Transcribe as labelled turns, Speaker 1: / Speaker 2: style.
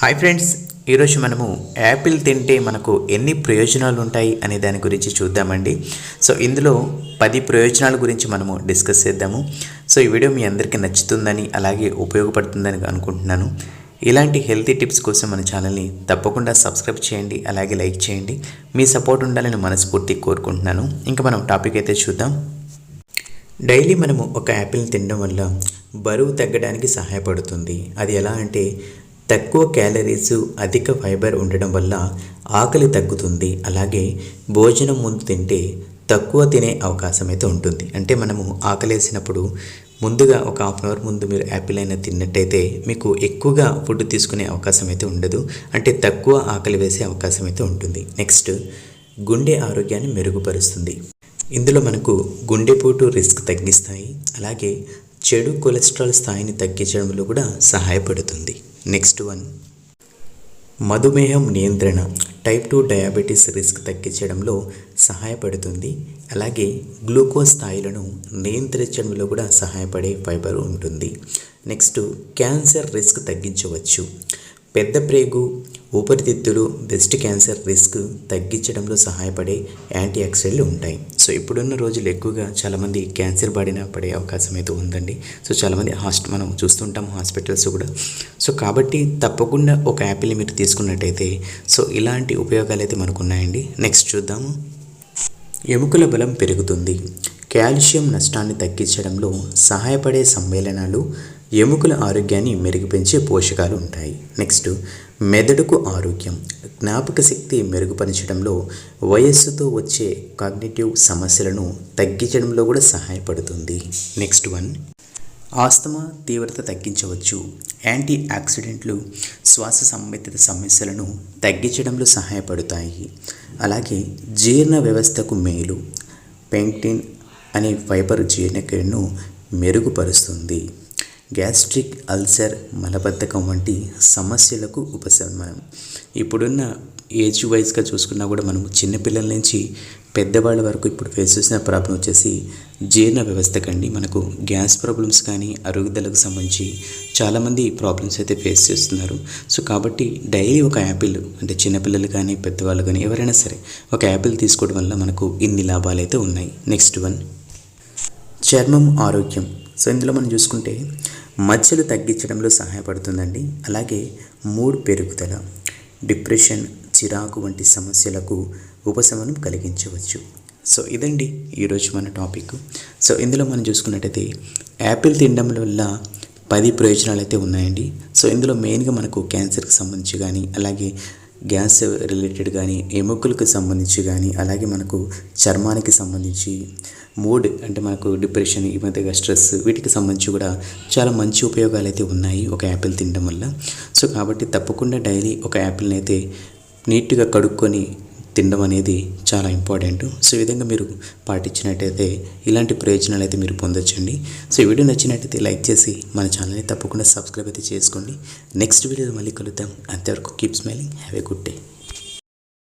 Speaker 1: Hi friends ఈరోజు మనము Apple తింటే మనకు ఎన్ని ప్రయోజనాలు ఉంటాయి అనే దాని గురించి చూద్దామండి. సో ఇందులో పది ప్రయోజనాల గురించి మనము డిస్కస్ చేద్దాము. సో ఈ వీడియో మీ అందరికీ నచ్చుతుందని అలాగే ఉపయోగపడుతుందని అనుకుంటున్నాను. ఇలాంటి హెల్తీ టిప్స్ కోసం మన ఛానల్ని తప్పకుండా సబ్స్క్రైబ్ చేయండి అలాగే లైక్ చేయండి. మీ సపోర్ట్ ఉండాలని మనస్ఫూర్తి కోరుకుంటున్నాను. ఇంకా మనం టాపిక్ అయితే చూద్దాం. డైలీ మనము ఒక యాపిల్ని తినడం వల్ల బరువు తగ్గడానికి సహాయపడుతుంది. అది ఎలా అంటే తక్కువ క్యాలరీస్ అధిక ఫైబర్ ఉండడం వల్ల ఆకలి తగ్గుతుంది. అలాగే భోజనం ముందు తింటే తక్కువ తినే అవకాశం అయితే ఉంటుంది. అంటే మనము ఆకలేసినప్పుడు ముందుగా ఒక హాఫ్ అన్ అవర్ ముందు మీరు యాపిల్ అయినా తిన్నట్టయితే మీకు ఎక్కువగా ఫుడ్ తీసుకునే అవకాశం అయితే ఉండదు. అంటే తక్కువ ఆకలి వేసే అవకాశం అయితే ఉంటుంది. నెక్స్ట్ గుండె ఆరోగ్యాన్ని మెరుగుపరుస్తుంది. ఇందులో మనకు గుండెపోటు రిస్క్ తగ్గిస్తాయి. అలాగే చెడు కొలెస్ట్రాల్ స్థాయిని తగ్గించడంలో కూడా సహాయపడుతుంది. నెక్స్ట్ వన్ మధుమేహం నియంత్రణ టైప్ టూ డయాబెటీస్ రిస్క్ తగ్గించడంలో సహాయపడుతుంది. అలాగే గ్లూకోజ్ స్థాయిలను నియంత్రించడంలో కూడా సహాయపడే ఫైబర్ ఉంటుంది. నెక్స్ట్ క్యాన్సర్ రిస్క్ తగ్గించవచ్చు. పెద్ద ప్రేగు ఊపిరితిత్తులు బ్రెస్ట్ క్యాన్సర్ రిస్క్ తగ్గించడంలో సహాయపడే యాంటీ ఆక్సిడెంట్లు ఉంటాయి. సో ఇప్పుడున్న రోజులు ఎక్కువగా చాలామంది క్యాన్సర్ బారిన పడే అవకాశం అయితే ఉందండి. సో చాలామంది హాస్ట్ మనం చూస్తుంటాం హాస్పిటల్స్ కూడా. సో కాబట్టి తప్పకుండా ఒక యాపిల్ని మీరు తీసుకున్నట్టయితే సో ఇలాంటి ఉపయోగాలు అయితే మనకు ఉన్నాయండి నెక్స్ట్ చూద్దాము. ఎముకల బలం పెరుగుతుంది. కాల్షియం నష్టాన్ని తగ్గించడంలో సహాయపడే సమ్మేళనాలు ఎముకల ఆరోగ్యాన్ని మెరుగుపెంచే పోషకాలు ఉంటాయి నెక్స్ట్ మెదడుకు ఆరోగ్యం. జ్ఞాపక శక్తి మెరుగుపరచడంలో వయస్సుతో వచ్చే కాగ్నిటివ్ సమస్యలను తగ్గించడంలో కూడా సహాయపడుతుంది. నెక్స్ట్ వన్ ఆస్తమా తీవ్రత తగ్గించవచ్చు. యాంటీ ఆక్సిడెంట్లు శ్వాస సంబంధిత సమస్యలను తగ్గించడంలో సహాయపడతాయి. అలాగే జీర్ణ వ్యవస్థకు మేలు. పెంక్టిన్ అనే ఫైబర్ జీర్ణక్రియను మెరుగుపరుస్తుంది. గ్యాస్ట్రిక్ అల్సర్ మలబద్ధకం వంటి సమస్యలకు ఉపశమనం. ఇప్పుడున్న ఏజ్ వైజ్గా చూసుకున్నా కూడా మనము చిన్నపిల్లల నుంచి పెద్దవాళ్ళ వరకు ఇప్పుడు ఫేస్ చేసిన ప్రాబ్లం వచ్చేసి జీర్ణ వ్యవస్థ కండి. మనకు గ్యాస్ ప్రాబ్లమ్స్ కానీ అరుగుదలకు సంబంధించి చాలామంది ప్రాబ్లమ్స్ అయితే ఫేస్ చేస్తున్నారు. సో కాబట్టి డైలీ ఒక యాపిల్ అంటే చిన్నపిల్లలు కానీ పెద్దవాళ్ళు కానీ ఎవరైనా సరే ఒక యాపిల్ తీసుకోవడం వల్ల మనకు ఇన్ని లాభాలు అయితే ఉన్నాయి. Next one. చర్మం ఆరోగ్యం. సో ఇందులో మనం చూసుకుంటే మచ్చలు తగ్గించడంలో సహాయపడుతుందండి. అలాగే మూడ్ పెరుగుదల డిప్రెషన్ చిరాకు వంటి సమస్యలకు ఉపశమనం కలిగించవచ్చు. సో ఇదండి ఈరోజు మన టాపిక్. సో ఇందులో మనం చూసుకున్నట్టయితే యాపిల్ తినడం వల్ల పది ప్రయోజనాలు అయితే ఉన్నాయండి. సో ఇందులో మెయిన్గా మనకు క్యాన్సర్కి సంబంధించి కానీ అలాగే గ్యాస్ రిలేటెడ్ కానీ ఎముకలకు సంబంధించి కానీ అలాగే మనకు చర్మానికి సంబంధించి మూడ్ అంటే మనకు డిప్రెషన్ ఈ మధ్యగా స్ట్రెస్ వీటికి సంబంధించి కూడా చాలా మంచి ఉపయోగాలు అయితే ఉన్నాయి ఒక యాపిల్ తినడం వల్ల. సో కాబట్టి తప్పకుండా డైలీ ఒక యాపిల్ని అయితే నీట్గా కడుక్కొని తినడం అనేది చాలా ఇంపార్టెంట్. సో ఈ విధంగా మీరు పాటించినట్టయితే ఇలాంటి ప్రయోజనాలు అయితే మీరు పొందొచ్చండి. సో ఈ వీడియో నచ్చినట్టయితే లైక్ చేసి మన ఛానల్ని తప్పకుండా సబ్స్క్రైబ్ అయితే చేసుకోండి. నెక్స్ట్ వీడియోలో మళ్ళీ కలుద్దాం. అంతవరకు keep smiling. Have a good day.